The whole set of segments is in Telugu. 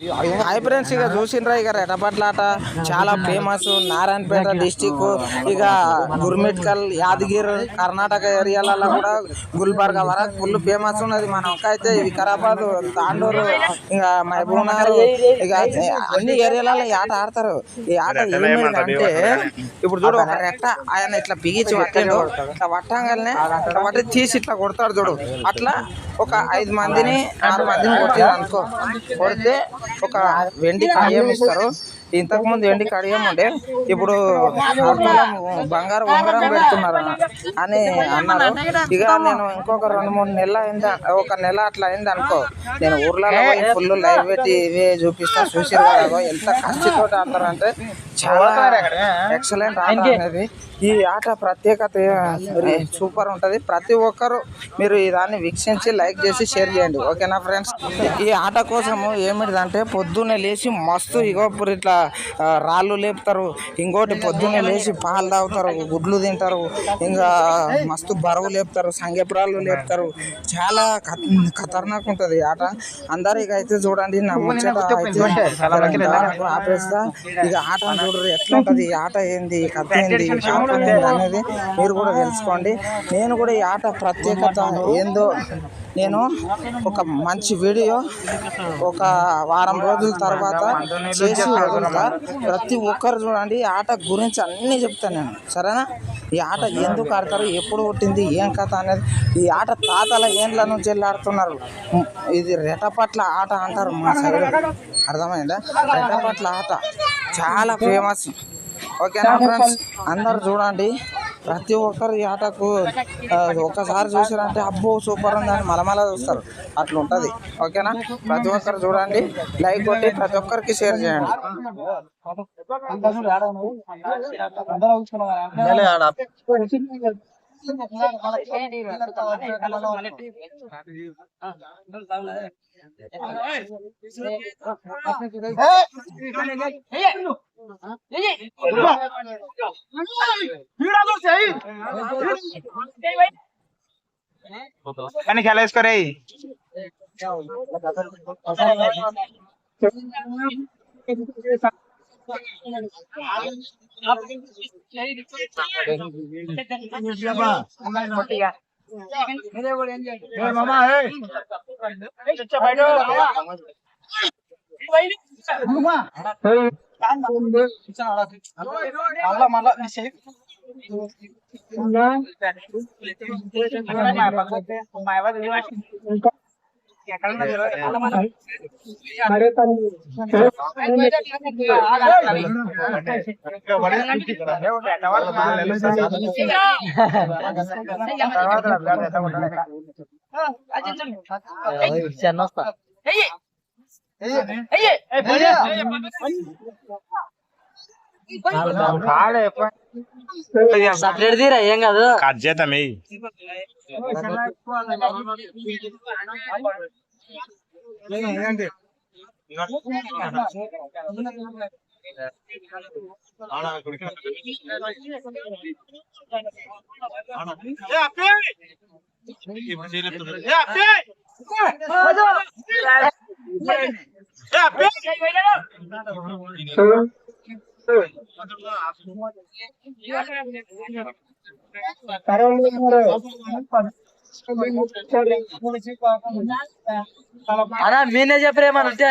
హాయ్ ఫ్రెండ్స్ ఇక చూసిండ్రా ఇక రెటపట్లాట చాలా ఫేమస్ నారాయణపేట డిస్టిక్ ఇక గుర్మిట్కల్ యాదగిరి కర్ణాటక ఏరియాలలో కూడా గుల్బర్గా వరకు ఫుల్ ఫేమస్ ఉన్నది. మన ఒక్క అయితే వికారాబాద్ తాండూరు ఇక మహబూబ్నగర్ ఇక అన్ని ఏరియాలలో ఈ ఆట ఆడతారు. ఈ ఆట ఏమైంది అంటే ఇప్పుడు చూడు ఒక రెట్ట ఆయన ఇట్లా బిగించి పట్టిండు. ఇట్లా పట్టంగానే పట్టి తీసి ఇట్లా కొడతాడు చూడు. అట్లా ఒక ఐదు మందిని ఆరు మందిని కొట్టారు అనుకో. కొడితే ఒక వెండి కడియం ఇస్తారు. ఇంతకుముందు ఎండి కడియం ఉండే. ఇప్పుడు బంగారు ఉంగరం పెడుతున్నారు అని అన్నారు. ఇక నేను ఇంకొక రెండు మూడు నెలలు అయింది ఒక నెల అట్లా అయింది అనుకో. నేను ఊర్లలో ఫుల్ లైవ్ పెట్టి ఇవే చూపిస్తా చూసారు ఎంత ఖర్చుతో ఆడతారంటే చాలా ఎక్సలెంట్ ఆట అనేది. ఈ ఆట ప్రత్యేకత సూపర్ ఉంటుంది. ప్రతి ఒక్కరు మీరు దాన్ని వీక్షించి లైక్ చేసి షేర్ చేయండి. ఓకేనా ఫ్రెండ్స్? ఈ ఆట కోసము ఏమిటిదంటే పొద్దున్నే లేచి మస్తు ఇగో ఇట్లా రాళ్ళు లేపుతారు. ఇంకోటి పొద్దున్నే లేచి పాలు తాగుతారు గుడ్లు తింటారు ఇంకా మస్తు బరువు లేపుతారు సంగెపురాలు లేపుతారు. చాలా ఖతర్నాక్ ఉంటుంది ఆట. అందరు ఇక అయితే చూడండి నా ముచ్చట అయితే ఆపేస్తా. ఇక ఆట చూడరు ఎట్లా ఉంటుంది ఈ ఆట ఏంది కథ ఏంది అనేది మీరు కూడా తెలుసుకోండి. నేను కూడా ఈ ఆట ప్రత్యేకత ఏందో నేను ఒక మంచి వీడియో ఒక వారం రోజుల తర్వాత చేసి వదులుతా ప్రతి ఒక్కరు చూడండి ఆట గురించి అన్నీ చెప్తాను నేను. సరేనా? ఈ ఆట ఎందుకు ఆడతారు ఎప్పుడు పుట్టింది ఏం కథ అనేది ఈ ఆట తాతల ఏండ్ల నుంచి వెళ్ళి ఆడుతున్నారు. ఇది రెటపట్ల ఆట అంటారు మా సైడ్. అర్థమైందా? రెటపట్ల ఆట చాలా ఫేమస్. ఓకేనా ఫ్రెండ్స్? అందరు చూడండి. ప్రతి ఒక్కరు ఈ ఆటకు ఒక్కసారి చూసారంటే అబ్బో సూపర్ ఉందని మలమల చూస్తారు. అట్లా ఉంటుంది ఓకేనా? ప్రతి ఒక్కరు చూడండి. లైక్ కొట్టి ప్రతి ఒక్కరికి షేర్ చేయండి. కానీ খেলা করে చెన్నొస్తా అయ్యే అయ్యే అయ్యే సపరేట్ తీరా ఏం కాదు. కట్ చేద్దాం ఏ అన్నా మీనే చెప్పరేమని ఉంటే?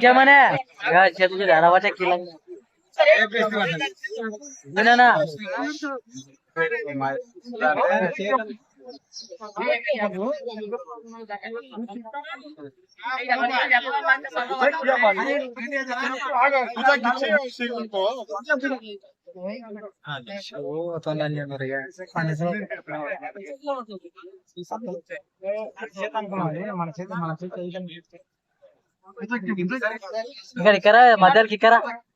क्या मने? अच्छा तुझे धारा खिला ना ना। तो ఇక్కడ ఇక్కడ మధ్యలోకి ఇక్కడ